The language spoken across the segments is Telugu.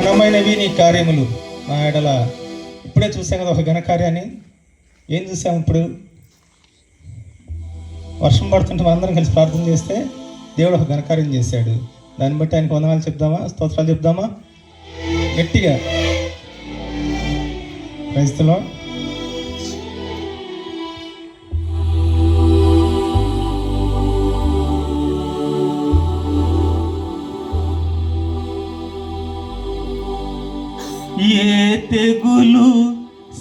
ఘనమైనవి నీ కార్యములు. నా ఎడల ఇప్పుడే చూసాం కదా ఒక ఘనకార్యాన్ని. ఏం చూసాం ఇప్పుడు? వర్షం పడుతుంటే అందరం కలిసి ప్రార్థన చేస్తే దేవుడు ఒక ఘనకార్యం చేశాడు. దాన్ని బట్టి ఆయనకు వందనాలు చెప్దామా? స్తోత్రాలు చెప్దామా? గట్టిగా. క్రైస్తలో తెగులు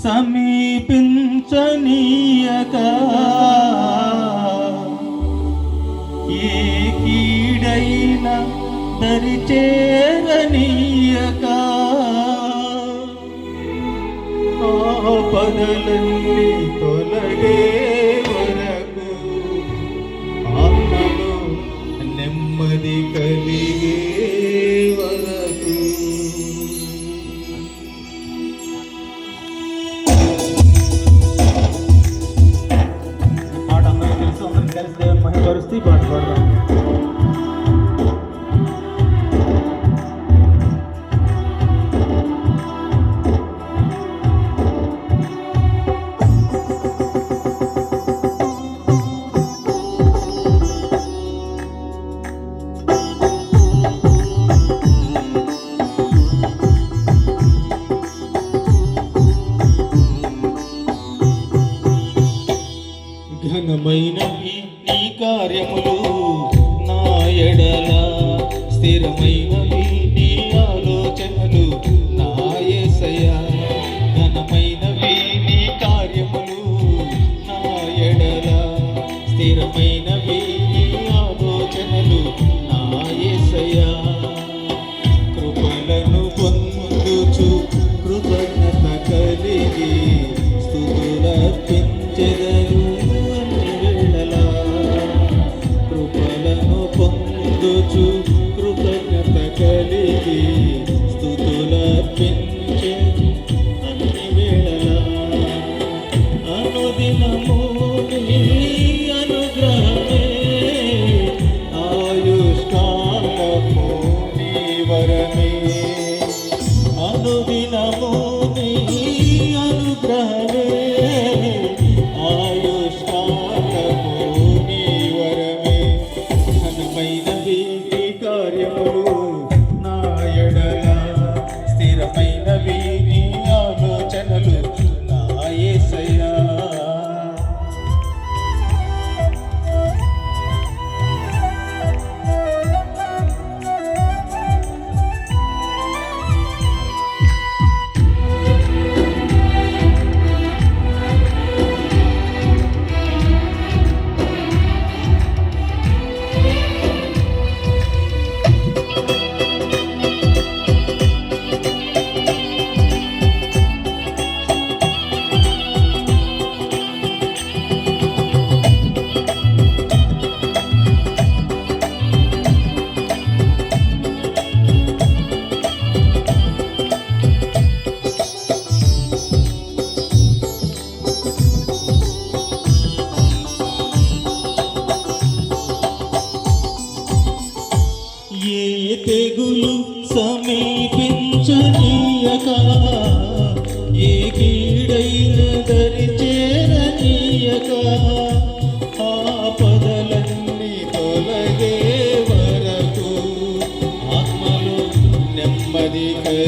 సమీపించనీయక. ఏ కీడైనా దరిచేరనీయక పదలన్నీ తొలగే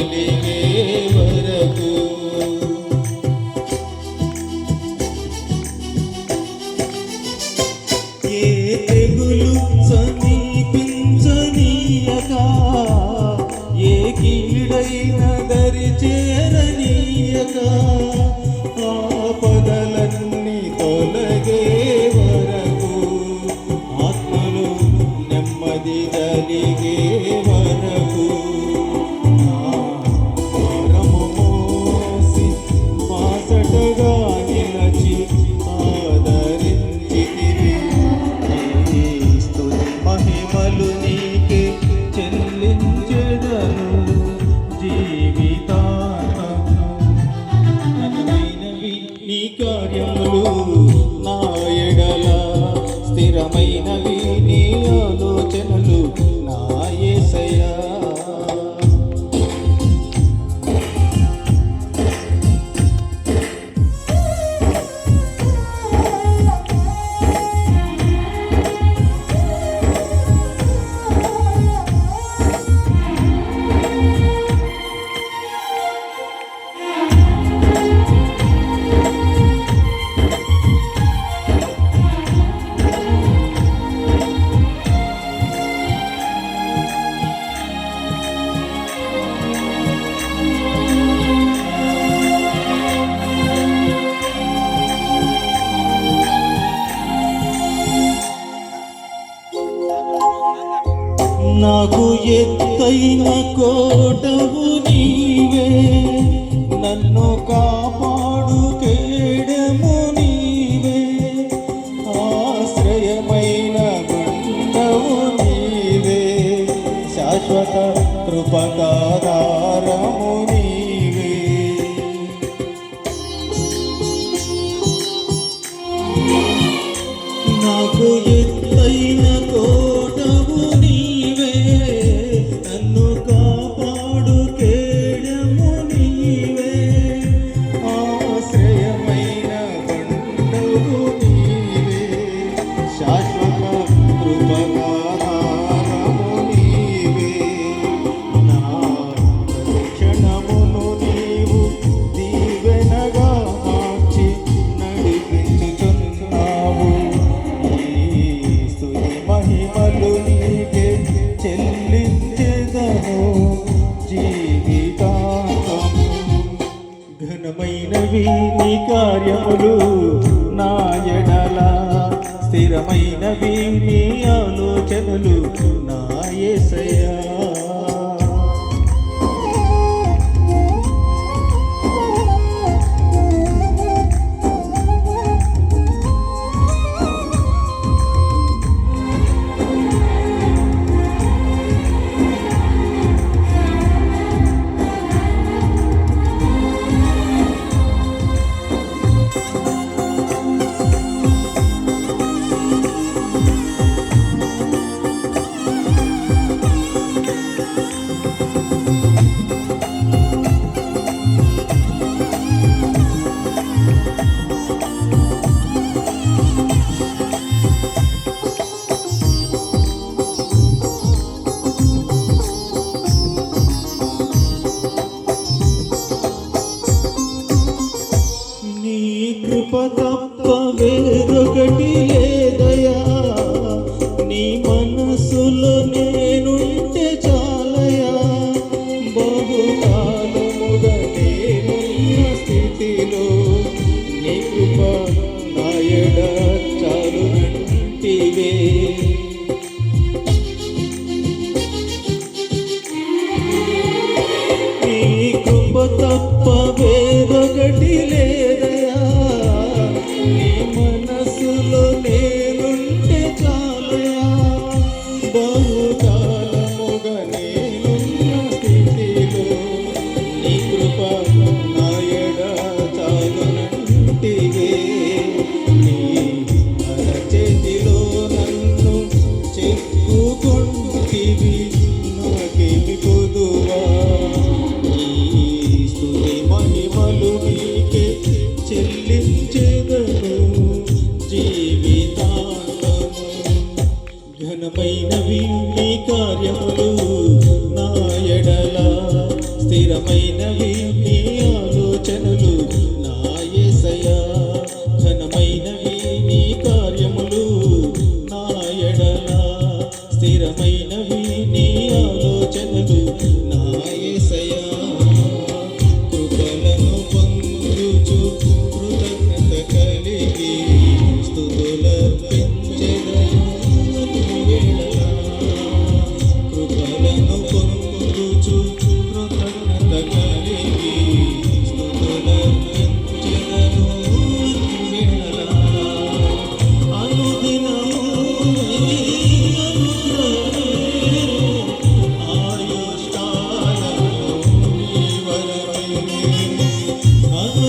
ছেলে కలిగినవి నీ ఆలోచనలు. నాకు ఎత్తైన కోటవు నీవే. నన్ను కాపాడు కేడము నీవే. ఆశ్రయమైన బండవు నీవే. శాశ్వత కృపకారము నీవే. నీ కార్యములు నా ఎడల. స్థిరమైనవి నీ ఆలోచనలు నాయసయా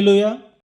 హల్లెలూయా